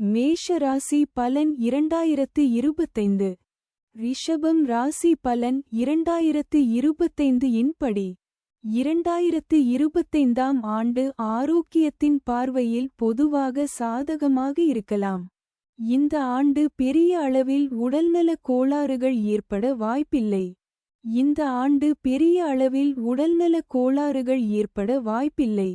மேஷ ராசி பலன் இரண்டாயிரத்து இருபத்தைந்து. ரிஷபம் ராசி பலன் இரண்டாயிரத்து இருபத்தைந்து இன்படி இரண்டாயிரத்து இருபத்தைந்தாம் ஆண்டு ஆரோக்கியத்தின் பார்வையில் பொதுவாக சாதகமாக இருக்கலாம். இந்த ஆண்டு பெரிய அளவில் உடல்நலக் கோளாறுகள் ஏற்பட வாய்ப்பில்லை. இந்த ஆண்டு பெரிய அளவில் உடல்நலக் கோளாறுகள் ஏற்பட வாய்ப்பில்லை.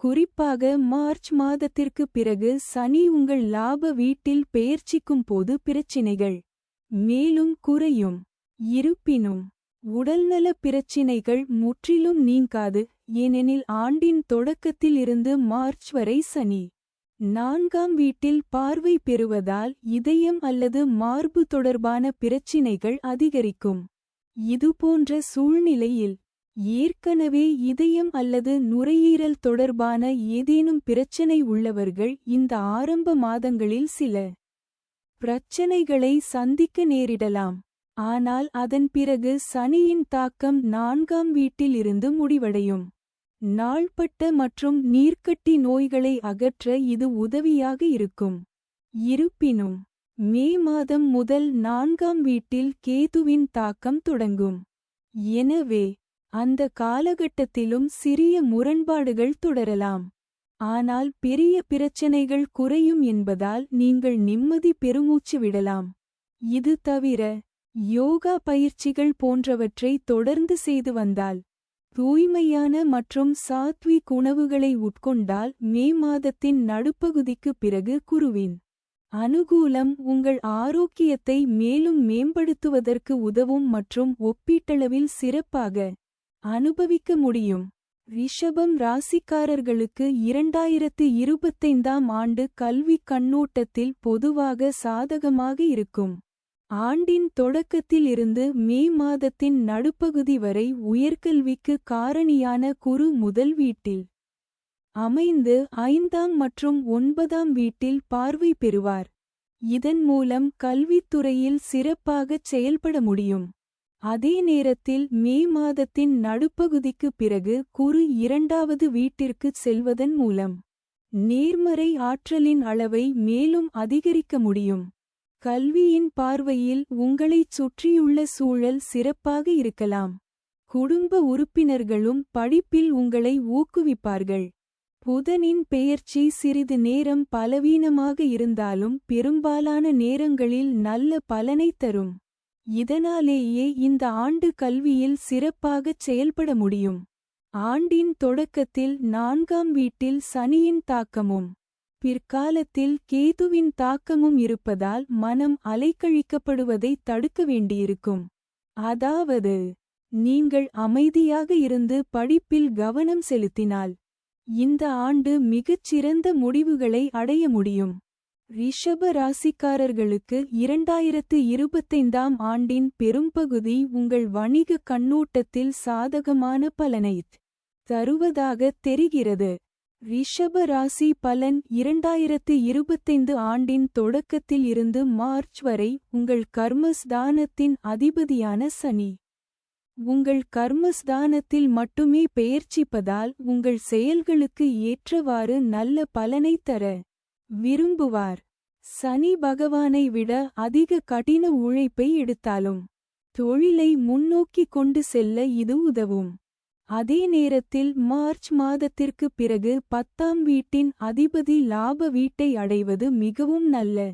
குறிப்பாக மார்ச் மாதத்திற்கு பிறகு சனி உங்கள் லாப வீட்டில் பெயர்ச்சிக்கும் போது பிரச்சினைகள் மேலும் குறையும். இருப்பினும் உடல்நல பிரச்சினைகள் முற்றிலும் நீங்காது ஏனெனில் ஆண்டின் தொடக்கத்தில் இருந்து மார்ச் வரை சனி நான்காம் வீட்டில் பார்வை பெறுவதால் இதயம் அல்லது மார்பு தொடர்பான பிரச்சினைகள் அதிகரிக்கும். இதுபோன்ற சூழ்நிலையில் ஏற்கனவே இதயம் அல்லது நுரையீரல் தொடர்பான ஏதேனும் பிரச்சனை உள்ளவர்கள் இந்த ஆரம்ப மாதங்களில் சில பிரச்சனைகளை சந்திக்க நேரிடலாம். ஆனால் அதன் பிறகு சனியின் தாக்கம் நான்காம் வீட்டில் இருந்து முடிவடையும். நாள்பட்ட மற்றும் நீர்க்கட்டி நோய்களை அகற்ற இது உதவியாக இருக்கும். இருப்பினும் மே மாதம் முதல் நான்காம் வீட்டில் கேதுவின் தாக்கம் தொடங்கும். எனவே அந்த காலகட்டத்திலும் சிறிய முரண்பாடுகள் தொடரலாம். ஆனால் பெரிய பிரச்சனைகள் குறையும் என்பதால் நீங்கள் நிம்மதி பெருமூச்சு விடலாம். இது தவிர யோகா பயிற்சிகள் போன்றவற்றை தொடர்ந்து செய்து வந்தால் தூய்மையான மற்றும் சாத்விக் உணவுகளை உட்கொண்டால் மே மாதத்தின் நடுப்பகுதிக்கு பிறகு குருவின் அனுகூலம் உங்கள் ஆரோக்கியத்தை மேலும் மேம்படுத்துவதற்கு உதவும் மற்றும் ஒப்பீட்டளவில் சிறப்பாக அனுபவிக்க முடியும். ரிஷபம் ராசிக்காரர்களுக்கு இரண்டாயிரத்து இருபத்தைந்தாம் ஆண்டு கல்விக் கண்ணோட்டத்தில் பொதுவாக சாதகமாக இருக்கும். ஆண்டின் தொடக்கத்தில் இருந்து மே மாதத்தின் நடுப்பகுதி வரை உயர்கல்விக்கு காரணியான குரு முதல் வீட்டில். அமைந்து ஐந்தாம் மற்றும் ஒன்பதாம் வீட்டில் பார்வை பெறுவார். இதன் மூலம் கல்வித்துறையில் சிறப்பாகச் செயல்பட முடியும். அதே நேரத்தில் மே மாதத்தின் நடுப்பகுதிக்கு பிறகு குரு இரண்டாவது வீட்டிற்குச் செல்வதன் மூலம் நேர்மறை ஆற்றலின் அளவை மேலும் அதிகரிக்க முடியும். கல்வியின் பார்வையில் உங்களைச் சுற்றியுள்ள சூழல் சிறப்பாக இருக்கலாம். குடும்ப உறுப்பினர்களும் படிப்பில் உங்களை ஊக்குவிப்பார்கள். புதனின் பெயர்ச்சி சிறிது நேரம் பலவீனமாக இருந்தாலும் பெரும்பாலான நேரங்களில் நல்ல பலனைத் தரும். இதனாலேயே இந்த ஆண்டு கல்வியில் சிறப்பாகச் செயல்பட முடியும். ஆண்டின் தொடக்கத்தில் நான்காம் வீட்டில் சனியின் தாக்கமும் பிற்காலத்தில் கேதுவின் தாக்கமும் இருப்பதால் மனம் அலைக்கழிக்கப்படுவதை தடுக்க வேண்டியிருக்கும். அதாவது நீங்கள் அமைதியாக இருந்து படிப்பில் கவனம் செலுத்தினால் இந்த ஆண்டு மிகச் சிறந்த முடிவுகளை அடைய முடியும். ரிஷப ராசிக்காரர்களுக்கு இரண்டாயிரத்து இருபத்தைந்தாம் ஆண்டின் பெரும்பகுதி உங்கள் வணிக கண்ணோட்டத்தில் சாதகமான பலனைத் தருவதாக தெரிகிறது. ரிஷப ராசி பலன் இரண்டாயிரத்து இருபத்தைந்து ஆண்டின் தொடக்கத்தில் இருந்து மார்ச் வரை உங்கள் கர்மஸ்தானத்தின் அதிபதியான சனி. உங்கள் கர்மஸ்தானத்தில் மட்டுமே பெயர்ச்சிப்பதால் உங்கள் செயல்களுக்கு ஏற்றவாறு நல்ல பலனைத் தர விரும்புவார். சனி பகவானை விட அதிக கடின உழைப்பை எடுத்தாலும் தொழிலை முன்னோக்கி கொண்டு செல்ல இது உதவும். அதே நேரத்தில் மார்ச் மாதத்திற்கு பிறகு பத்தாம் வீட்டின் அதிபதி லாப வீட்டை அடைவது மிகவும் நல்ல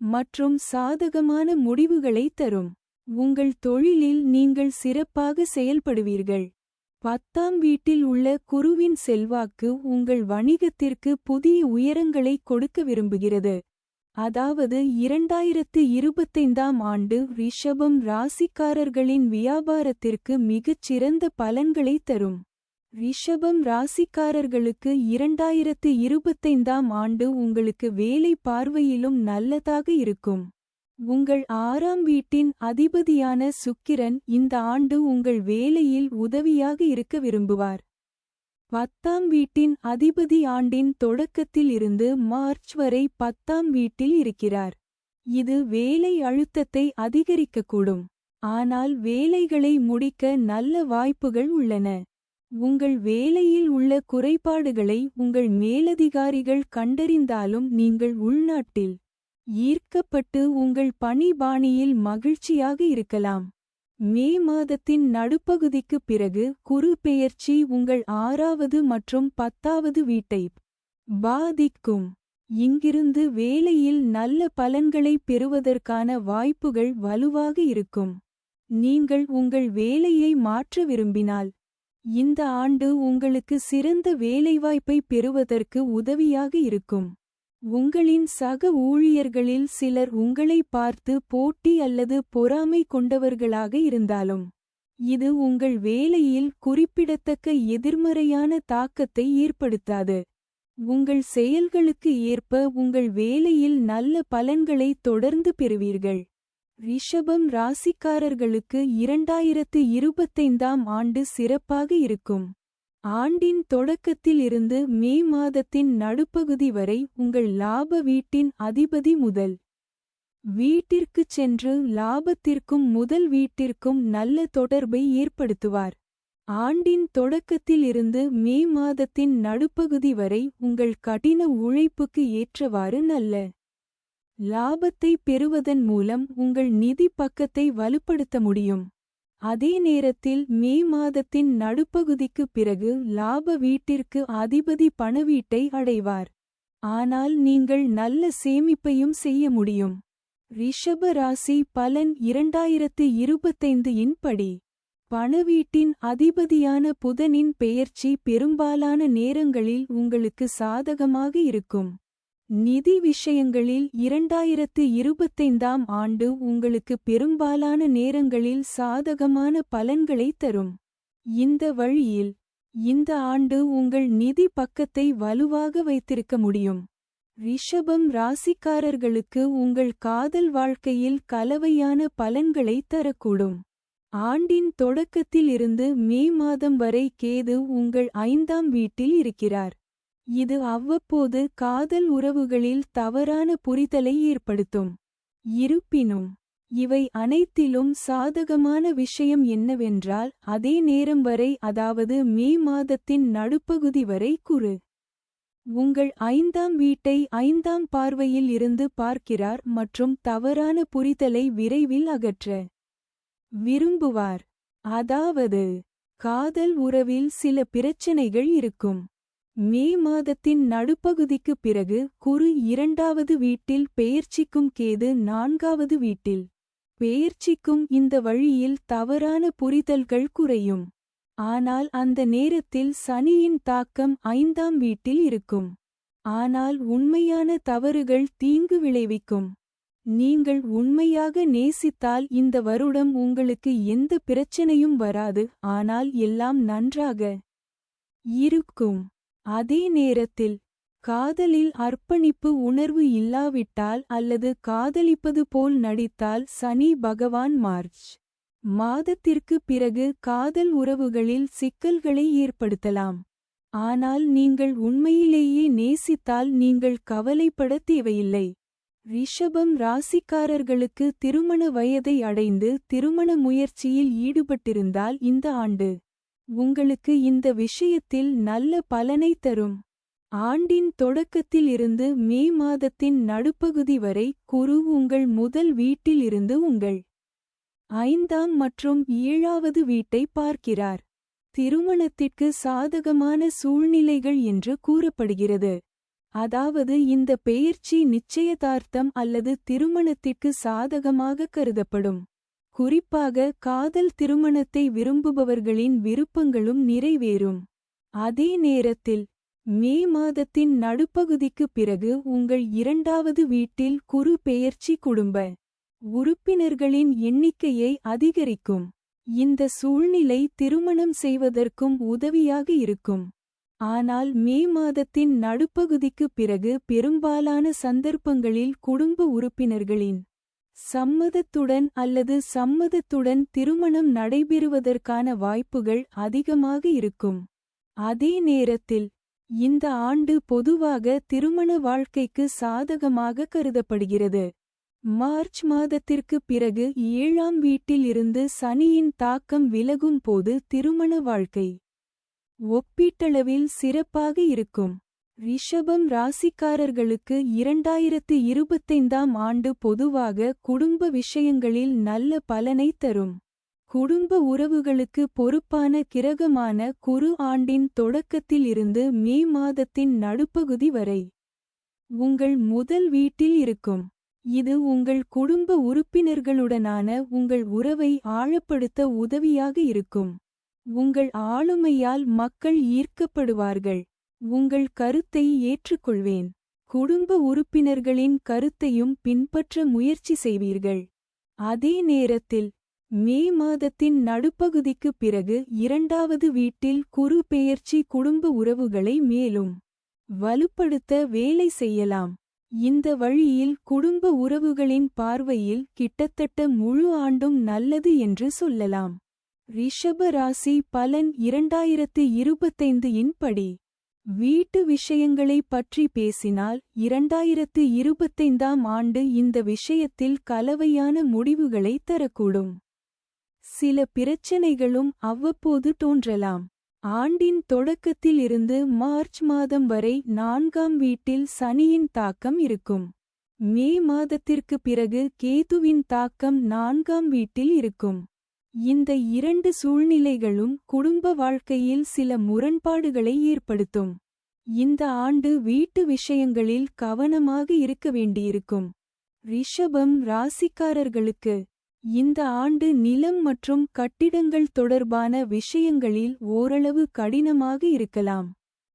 மற்றும் சாதகமான முடிவுகளை தரும். உங்கள் தொழிலில் நீங்கள் சிறப்பாக செயல்படுவீர்கள். பத்தாம் வீட்டில் உள்ள குருவின் செல்வாக்கு உங்கள் வணிகத்திற்கு புதிய உயரங்களை கொடுக்க விரும்புகிறது. அதாவது இரண்டாயிரத்து இருபத்தைந்தாம் ஆண்டு ரிஷபம் ராசிக்காரர்களின் வியாபாரத்திற்கு மிகச் சிறந்த பலன்களை தரும். ரிஷபம் ராசிக்காரர்களுக்கு இரண்டாயிரத்து இருபத்தைந்தாம் ஆண்டு உங்களுக்கு வேலை பார்வையிலும் நல்லதாக இருக்கும். உங்கள் ஆறாம் வீட்டின் அதிபதியான சுக்கிரன் இந்த ஆண்டு உங்கள் வேலையில் உதவியாக இருக்க விரும்புவார். பத்தாம் வீட்டின் அதிபதி ஆண்டின் தொடக்கத்தில் இருந்து மார்ச் வரை பத்தாம் வீட்டில் இருக்கிறார். இது வேலை அழுத்தத்தை அதிகரிக்கக்கூடும். ஆனால் வேலைகளை முடிக்க நல்ல வாய்ப்புகள் உள்ளன. உங்கள் வேலையில் உள்ள குறைபாடுகளை உங்கள் மேலதிகாரிகள் கண்டறிந்தாலும் நீங்கள் உள்நாட்டில் ஈர்க்கப்பட்டு உங்கள் பணி பாணியில் மகிழ்ச்சியாக இருக்கலாம். மே மாதத்தின் நடுப்பகுதிக்குப் பிறகு குரு பெயர்ச்சி உங்கள் ஆறாவது மற்றும் பத்தாவது வீட்டை பாதிக்கும். இங்கிருந்து வேலையில் நல்ல பலன்களை பெறுவதற்கான வாய்ப்புகள் வலுவாக இருக்கும். நீங்கள் உங்கள் வேலையை மாற்ற விரும்பினால் இந்த ஆண்டு உங்களுக்கு சிறந்த வேலைவாய்ப்பை பெறுவதற்கு உதவியாக இருக்கும். உங்களின் சக ஊழியர்களில் சிலர் உங்களை பார்த்து போட்டி அல்லது பொறாமை கொண்டவர்களாக இருந்தாலும் இது உங்கள் வேலையில் குறிப்பிடத்தக்க எதிர்மறையான தாக்கத்தை ஏற்படுத்தாது. உங்கள் செயல்களுக்கு ஏற்ப உங்கள் வேலையில் நல்ல பலன்களை தொடர்ந்து பெறுவீர்கள். ரிஷபம் ராசிக்காரர்களுக்கு இரண்டாயிரத்து இருபத்தைந்தாம் ஆண்டு சிறப்பாக இருக்கும். ஆண்டின் தொடக்கத்தில் இருந்து மே மாதத்தின் நடுப்பகுதி வரை உங்கள் லாப வீட்டின் அதிபதி முதல் வீட்டிற்குச் சென்று லாபத்திற்கும் முதல் வீட்டிற்கும் நல்ல தொடர்பை ஏற்படுத்துவார். ஆண்டின் தொடக்கத்தில் இருந்து மே மாதத்தின் நடுப்பகுதி வரை உங்கள் கடின உழைப்புக்கு ஏற்றவாறு நல்ல லாபத்தை பெறுவதன் மூலம் உங்கள் நிதி பக்கத்தை வலுப்படுத்த முடியும். அதே நேரத்தில் மே மாதத்தின் நடுப்பகுதிக்குப் பிறகு லாப வீட்டிற்கு அதிபதி பணவீட்டை அடைவார். ஆனால் நீங்கள் நல்ல சேமிப்பையும் செய்ய முடியும். ரிஷப ராசி பலன் இரண்டாயிரத்து இருபத்தைந்து இன் படி பணவீட்டின் அதிபதியான புதனின் பெயர்ச்சி பெரும்பாலான நேரங்களில் உங்களுக்கு சாதகமாக இருக்கும். நிதி விஷயங்களில் இரண்டாயிரத்து இருபத்தைந்தாம் ஆண்டு உங்களுக்கு பெரும்பாலான நேரங்களில் சாதகமான பலன்களைத் தரும். இந்த வழியில் இந்த ஆண்டு உங்கள் நிதி பக்கத்தை வலுவாக வைத்திருக்க முடியும். ரிஷபம் ராசிக்காரர்களுக்கு உங்கள் காதல் வாழ்க்கையில் கலவையான பலன்களைத் தரக்கூடும். ஆண்டின் தொடக்கத்தில் இருந்து மே மாதம் வரை கேது உங்கள் ஐந்தாம் வீட்டில் இருக்கிறார். இது அவ்வப்போது காதல் உறவுகளில் தவறான புரிதலை ஏற்படுத்தும். இருப்பினும் இவை அனைத்திலும் சாதகமான விஷயம் என்னவென்றால் அதே நேரம் வரை அதாவது மே மாதத்தின் நடுப்பகுதி வரை குறு உங்கள் ஐந்தாம் வீட்டை ஐந்தாம் பார்வையில் இருந்து பார்க்கிறார் மற்றும் தவறான புரிதலை விரைவில் அகற்ற விரும்புவார். அதாவது காதல் உறவில் சில பிரச்சினைகள் இருக்கும். மே மாதத்தின் நடுப்பகுதிக்குப் பிறகு குரு இரண்டாவது வீட்டில் பெயர்ச்சிக்கும் கேது நான்காவது வீட்டில். பெயர்ச்சிக்கும் இந்த வழியில் தவறான புரிதல்கள் குறையும். ஆனால் அந்த நேரத்தில் சனியின் தாக்கம் ஐந்தாம் வீட்டில் இருக்கும். ஆனால் உண்மையான தவறுகள் தீங்கு விளைவிக்கும். நீங்கள் உண்மையாக நேசித்தால் இந்த வருடம் உங்களுக்கு எந்த பிரச்சனையும் வராது ஆனால் எல்லாம் நன்றாக இருக்கும். அதே நேரத்தில் காதலில் அர்ப்பணிப்பு உணர்வு இல்லாவிட்டால் அல்லது காதலிப்பது போல் நடித்தால் சனி பகவான் மார்ச் மாதத்திற்கு பிறகு காதல் உறவுகளில் சிக்கல்களை ஏற்படுத்தலாம். ஆனால் நீங்கள் உண்மையிலேயே நேசித்தால் நீங்கள் கவலைப்பட தேவையில்லை. ரிஷபம் ராசிக்காரர்களுக்கு திருமண வயதை அடைந்து திருமண முயற்சியில் ஈடுபட்டிருந்தால் இந்த ஆண்டு உங்களுக்கு இந்த விஷயத்தில் நல்ல பலனை தரும். ஆண்டின் தொடக்கத்தில் இருந்து மே மாதத்தின் நடுப்பகுதி வரை குரு உங்கள் முதல் வீட்டில் இருந்து உங்கள் ஐந்தாம் மற்றும் ஏழாவது வீட்டை பார்க்கிறார். திருமணத்திற்கு சாதகமான சூழ்நிலைகள் என்று கூறப்படுகிறது. அதாவது இந்த பெயர்ச்சி நிச்சயதார்த்தம் அல்லது திருமணத்திற்கு சாதகமாக கருதப்படும். குறிப்பாக காதல் திருமணத்தை விரும்புபவர்களின் விருப்பங்களும் நிறைவேறும். அதே நேரத்தில் மே மாதத்தின் நடுப்பகுதிக்குப் பிறகு உங்கள் இரண்டாவது வீட்டில் குறு பெயர்ச்சி குடும்ப உறுப்பினர்களின் எண்ணிக்கையை அதிகரிக்கும். இந்த சூழ்நிலை திருமணம் செய்வதற்கும் உதவியாக இருக்கும். ஆனால் மே மாதத்தின் நடுப்பகுதிக்குப் பிறகு பெரும்பாலான சந்தர்ப்பங்களில் குடும்ப உறுப்பினர்களின் சம்மதத்துடன் அல்லது சம்மதத்துடன் திருமணம் நடைபெறுவதற்கான வாய்ப்புகள் அதிகமாக இருக்கும். அதே நேரத்தில் இந்த ஆண்டு பொதுவாக திருமண வாழ்க்கைக்கு சாதகமாக கருதப்படுகிறது. மார்ச் மாதத்திற்குப் பிறகு ஏழாம் வீட்டில் இருந்து சனியின் தாக்கம் விலகும் போது திருமண வாழ்க்கை ஒப்பீட்டளவில் சிறப்பாக இருக்கும். ரிஷபம் ராசிக்காரர்களுக்கு இரண்டாயிரத்து இருபத்தைந்தாம் ஆண்டு பொதுவாக குடும்ப விஷயங்களில் நல்ல பலனை தரும். குடும்ப உறவுகளுக்கு பொறுப்பான கிரகமான குரு ஆண்டின் தொடக்கத்தில் இருந்து மே மாதத்தின் நடுப்பகுதி வரை. உங்கள் முதல் வீட்டில் இருக்கும். இது உங்கள் குடும்ப உறுப்பினர்களுடனான உங்கள் உறவை ஆழப்படுத்த உதவியாக இருக்கும். உங்கள் ஆளுமையால் மக்கள் ஈர்க்கப்படுவார்கள். உங்கள் கருத்தை ஏற்றுக்கொள்வேன். குடும்ப உறுப்பினர்களின் கருத்தையும் பின்பற்ற முயற்சி செய்வீர்கள். அதே நேரத்தில் மே மாதத்தின் நடுப்பகுதிக்குப் பிறகு இரண்டாவது வீட்டில் குறு பெயர்ச்சி குடும்ப உறவுகளை மேலும் வலுப்படுத்த வேலை செய்யலாம். இந்த வழியில் குடும்ப உறவுகளின் பார்வையில் கிட்டத்தட்ட முழு ஆண்டும் நல்லது என்று சொல்லலாம். ரிஷப ராசி பலன் இரண்டாயிரத்து இருபத்தைந்து இன் படி. வீட்டு விஷயங்களைப் பற்றி பேசினால் இரண்டாயிரத்து இருபத்தைந்தாம் ஆண்டு இந்த விஷயத்தில் கலவையான முடிவுகளை தரக்கூடும். சில பிரச்சனைகளும் அவ்வப்போது தோன்றலாம். ஆண்டின் தொடக்கத்தில் இருந்து மார்ச் மாதம் வரை நான்காம் வீட்டில் சனியின் தாக்கம் இருக்கும். மே மாதத்திற்கு பிறகு கேதுவின் தாக்கம் நான்காம் வீட்டில் இருக்கும். இந்த இரண்டு சூழ்நிலைகளும் குடும்ப வாழ்க்கையில் சில முரண்பாடுகளை ஏற்படுத்தும். இந்த ஆண்டு வீட்டு விஷயங்களில் கவனமாக இருக்க வேண்டியிருக்கும். ரிஷபம் ராசிக்காரர்களுக்கு இந்த ஆண்டு நிலம் மற்றும் கட்டிடங்கள் தொடர்பான விஷயங்களில் ஓரளவு கடினமாக இருக்கலாம்.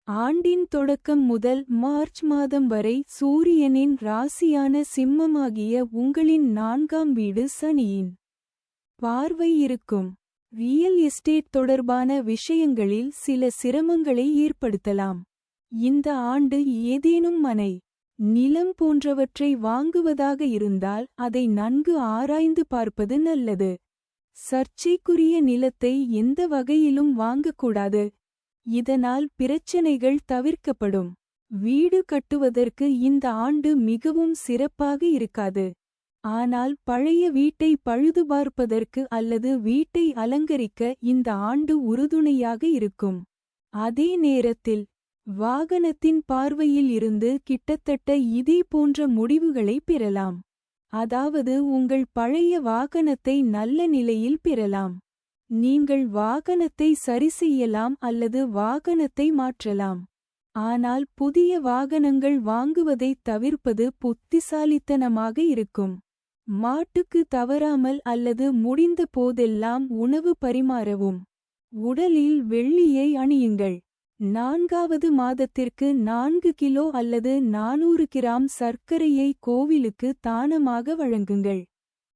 ஆண்டின் தொடக்கம் முதல் மார்ச் மாதம் வரை சூரியனின் ராசியான சிம்மமாகிய உங்களின் நான்காம் வீடு சனியின். பார்வை இருக்கும். ரியல் எஸ்டேட் தொடர்பான விஷயங்களில் சில சிரமங்களை ஏற்படுத்தலாம். இந்த ஆண்டு ஏதேனும் மனை நிலம் போன்றவற்றை வாங்குவதாக இருந்தால் அதை நன்கு ஆராய்ந்து பார்ப்பது நல்லது. சர்ச்சைக்குரிய நிலத்தை எந்த வகையிலும் வாங்கக்கூடாது. இதனால் பிரச்சனைகள் தவிர்க்கப்படும். வீடு கட்டுவதற்கு இந்த ஆண்டு மிகவும் சிறப்பாக இருக்காது. ஆனால் பழைய வீட்டை பழுதுபார்ப்பதற்கு அல்லது வீட்டை அலங்கரிக்க இந்த ஆண்டு உறுதுணையாக இருக்கும். அதே நேரத்தில் வாகனத்தின் பார்வையில் இருந்து கிட்டத்தட்ட இதே போன்ற முடிவுகளை பெறலாம். அதாவது உங்கள் பழைய வாகனத்தை நல்ல நிலையில் பெறலாம். நீங்கள் வாகனத்தை சரிசெய்யலாம் அல்லது வாகனத்தை மாற்றலாம். ஆனால் புதிய வாகனங்கள் வாங்குவதைத் தவிர்ப்பது புத்திசாலித்தனமாக இருக்கும். மாட்டுக்கு தவறாமல் அல்லது முடிந்த போதெல்லாம் உணவு பரிமாறவும். உடலில் வெள்ளியை அணியுங்கள். நான்காவது மாதத்திற்கு நான்கு கிலோ அல்லது நானூறு கிராம் சர்க்கரையை கோவிலுக்கு தானமாக வழங்குங்கள்.